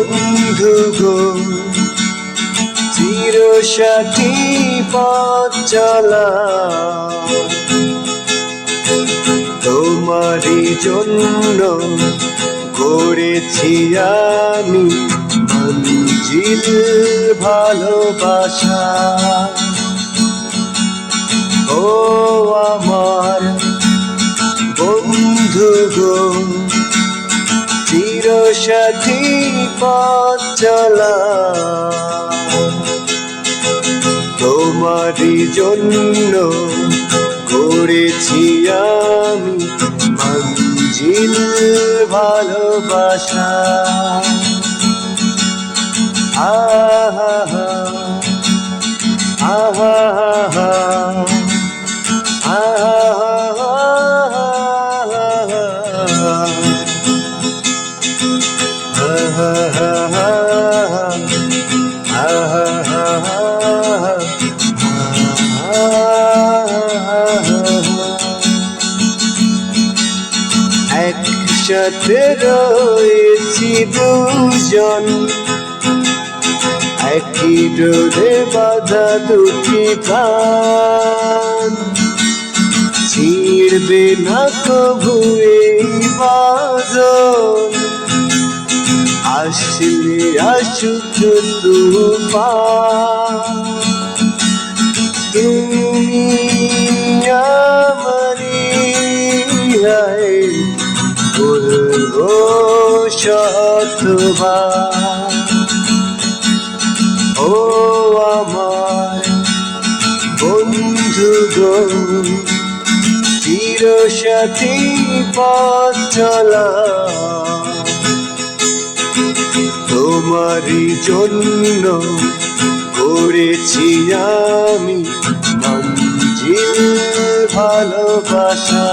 বন্ধু গো চির সাথী পথ চলা। তোমারই জন্য করেছি আমি মঞ্জিল ভালোবাসা। ও আমার বন্ধু গো চির সাথী পথ চলা। তোমারই জন্য করেছি আমি মঞ্জিল ভালোবাসা। আহা একসাথে রয়েছি দুজন। একই ডোরে বাধা দুটি প্রাণ। ছিড়বে না কবু এই বাজন আসলে আসুক তুফান তুমি আমারি হায় বলব শতবার ও আমার বন্ধু গো চির সাথী পথ চলা। তোমারই জন্য করেছি আমি মঞ্জিল ভালোবাসা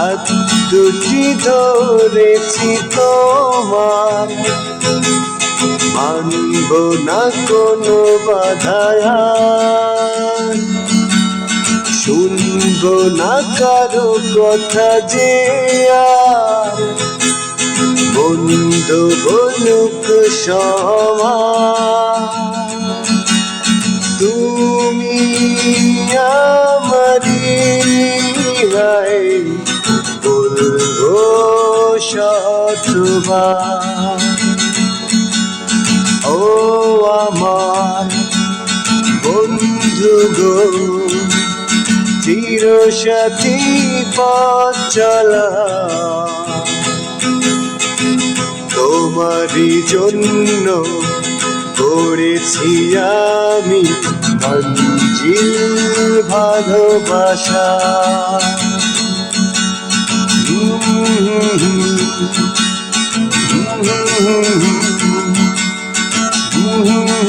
হাত দুটি ধরেছি তোমার। মানব না কোনো বাধায় শুনব না কারও কথা যে বন্ধ বলুক সমাজ শতবার ও আমার বন্ধু গো চির সাথী পথ চলা। তোমারই জন্য করেছি আমি মঞ্জিল ভালোবাসা। Mm-hmm.